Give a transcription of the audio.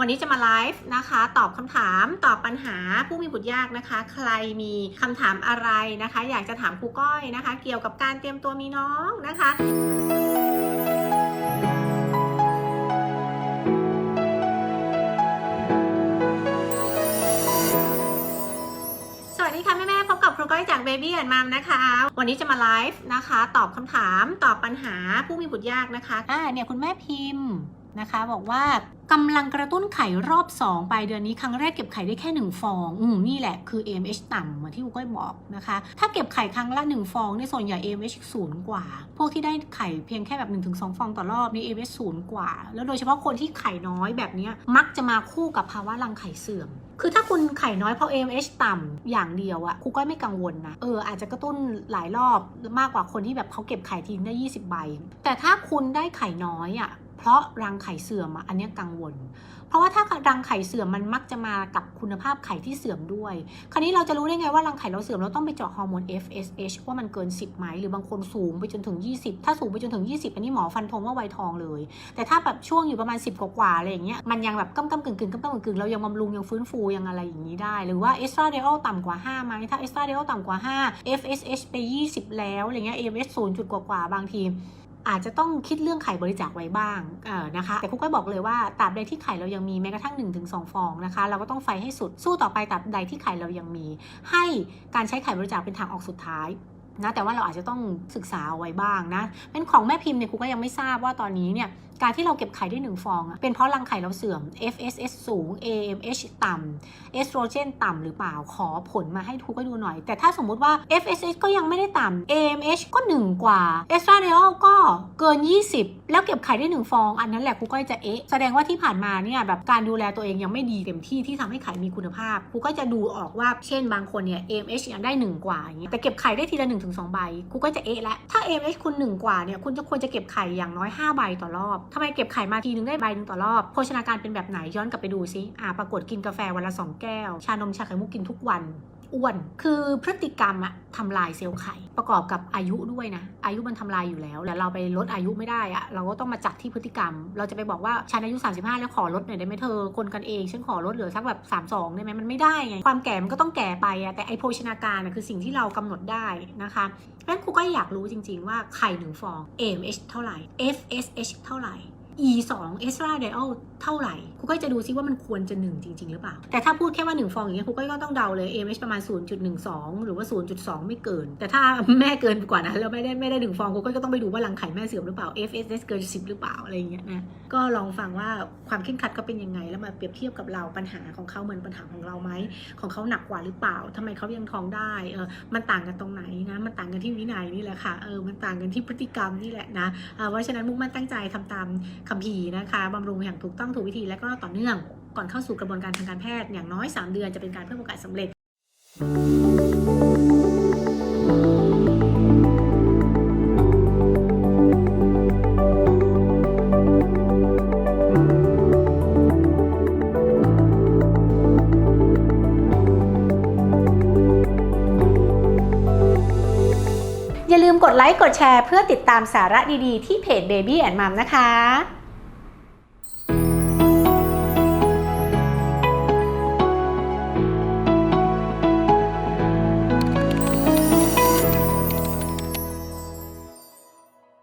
วันนี้จะมาไลฟ์นะคะ ตอบคำถามตอบปัญหาผู้มีบุตรยากนะคะ ใครมีคำถามอะไรนะคะ อยากจะถามครูก้อยนะคะ เกี่ยวกับการเตรียมตัวมีน้องนะคะสวัสดีค่ะแม่ๆพบกับครูก้อยจาก Baby and Mom นะคะ วันนี้จะมาไลฟ์นะคะ ตอบคำถาม ตอบปัญหาผู้มีบุตรยากนะคะ อ่าเนี่ยคุณแม่พิมพ์ นะคะบอกว่ากำลังกระตุ้นไข่รอบ 2 ไปเดือนนี้ครั้งแรกเก็บไข่ได้แค่ 1 ฟอง อืมนี่แหละคือ AMH ต่ำเหมือนที่ครูก้อยบอกนะคะ ถ้าเก็บไข่ครั้งละ 1 ฟองในส่วนใหญ่ AMH ศูนย์กว่า พวกที่ได้ไข่เพียงแค่แบบ 1-2 ฟองต่อรอบนี่ AMH ศูนย์กว่า แล้วโดยเฉพาะคนที่ไข่น้อยแบบนี้มักจะมาคู่กับภาวะรังไข่เสื่อม คือถ้าคุณไข่น้อยเพราะ AMH ต่ำอย่างเดียวอะครูก้อยไม่กังวลนะเอออาจจะกระตุ้นหลายรอบมากกว่าคนที่แบบเขาเก็บไข่ทิ้งได้ 20 ใบ แต่ถ้าคุณได้ไข่น้อยอะ เพราะรังไข่เสื่อมอะอันนี้กังวล เพราะว่าถ้ารังไข่เสื่อมมันมักจะมากับคุณภาพไข่ที่เสื่อมด้วย คราวนี้เราจะรู้ได้ไงว่ารังไข่เราเสื่อมเราต้องไปเจาะฮอร์โมน FSH ว่ามันเกิน 10ไหมหรือบางคนสูงไปจนถึง 20 ถ้าสูงไปจนถึง 20 อันนี้หมอฟันธงว่าไวทองเลย แต่ถ้าแบบช่วงอยู่ประมาณ 10 กว่าๆอะไรอย่างเงี้ยมันยังแบบก้ำก้ำกึ่งกึ่งก้ำก้ำกึ่งกึ่งเรายังบำรุงยังฟื้นฟูยังอะไรอย่างนี้ได้ หรือว่าเอสตราเดอลต่ำกว่า5ไหมถ้าเอสตราเดอลต่ำกว่า 5 FSH ไป 20 แล้วอะไรเงี้ย AMH 0จุดกว่าๆบางที อาจจะต้องคิดเรื่องไข่บริจาคไว้บ้างนะคะ แต่ครูก็บอกเลยว่าตราบใดที่ไข่เรายังมีแม้กระทั่ง 1-2 ฟองนะคะ เราก็ต้องไฟให้สุดสู้ต่อไปตราบใดที่ไข่เรายังมี ให้การใช้ไข่บริจาคเป็นทางออกสุดท้ายนะแต่ว่าเราอาจจะต้องศึกษาเอาไว้บ้างนะเป็นของแม่พิมพ์เนี่ยครูก็ยังไม่ทราบว่าตอนนี้เนี่ยการที่เราเก็บไข่ได้หนึ่งฟอง เป็นเพราะรังไข่เราเสื่อม FSS สูง AMH ต่ำเอสโตรเจนต่ำหรือเปล่าขอผลมาให้ทุกก็ดูหน่อย แต่ถ้าสมมุติว่า FSH ก็ยังไม่ได้ต่ำ AMH ก็ 1 กว่า e s t r a d i o l ก็เกิน 20 แล้วเก็บไข่ได้ 1 ฟอง อันนั้นแหละครูก็จะเอ๊ะ แสดงว่าที่ผ่านมาเนี่ยแบบการดูแลตัวเองยังไม่ดีเต็มที่ที่ทำให้ไข่มีคุณภาพครูก็จะดูออกว่าเช่นบางคนเนี่ย AMH ยังได้ 1 กว่าอย่างเงี้ยแต่เก็บไข่ได้ทีละ1-2ใบครูก็จะเอ๊ะแล้วถ้า AMH คุณ 1 กว่าเนี่ยคุณจะควรจะเก็บไข่อย่างน้อย 5 ใบต่อรอบทำไมเก็บไข่มาทีนึงได้ใบหนึ่งต่อรอบ โภชนาการเป็นแบบไหนย้อนกลับไปดูซิอ่าปรากฏกินกาแฟวันละ 2 แก้ว ชานมชาไข่มุกกินทุกวัน อ้วน คือพฤติกรรมอะทำลายเซลล์ไข่ประกอบกับอายุด้วยนะ อายุมันทำลายอยู่แล้ว แล้วเราไปลดอายุไม่ได้อะเราก็ต้องมาจัดที่พฤติกรรม เราจะไปบอกว่าฉันอายุ 35 แล้วขอลดหน่อยได้ไหมเธอ คนกันเองฉันขอลดเหลือสักแบบ 32 ได้ไหมมันไม่ได้ไง ความแก่มันก็ต้องแก่ไปอะแต่ไอโภชนาการอะคือสิ่งที่เรากำหนดได้นะคะงั้นครูก็อยากรู้จริง ๆ ว่าไข่หนึ่งฟอง AMH เท่าไหร่ FSH เท่าไหร่ E 2 estradiol เท่าไหร่ครูก็จะดูซิว่ามันควรจะ1จริง ๆ หรือเปล่า แต่ถ้าพูดแค่ว่า 1 ฟองอย่างเงี้ยครูก็ต้องเดาเลย AMH ประมาณ 0.12 หรือว่า 0.2 ไม่เกิน แต่ถ้าแม่เกินกว่านั้นแล้วไม่ได้ไม่ได้1ฟองครูก็ต้องไปดูว่ารังไข่แม่เสื่อมหรือเปล่า FSS เกิน 10 หรือเปล่าอะไรอย่างเงี้ยนะก็ลองฟังว่าความเคร่งครัดเขาเป็นยังไงแล้วมาเปรียบเทียบกับเราปัญหาของเขาเหมือนปัญหาของเราไหมของเขาหนักกว่าหรือเปล่าทำไมเขายังท้องได้เออมันต่างกันตรงไหนนะมันต่างกันที่วินัยนี่แหละค่ะเออมันต่างกันที่พฤติกรรมนี่แหละนะเพราะฉะนั้นมุ่งมั่นตั้งใจทำตามคัมภีร์นะคะบำรุงอย่างถูกต้องถูกวิธีและก็ต่อเนื่อง ก่อนเข้าสู่กระบวนการทางการแพทย์อย่างน้อย 3 เดือนจะเป็นการเพิ่มโอกาสสำเร็จอย่าลืมกดไลค์ กดแชร์ เพื่อติดตามสาระดี ๆ ที่เพจ Baby and Mom นะคะ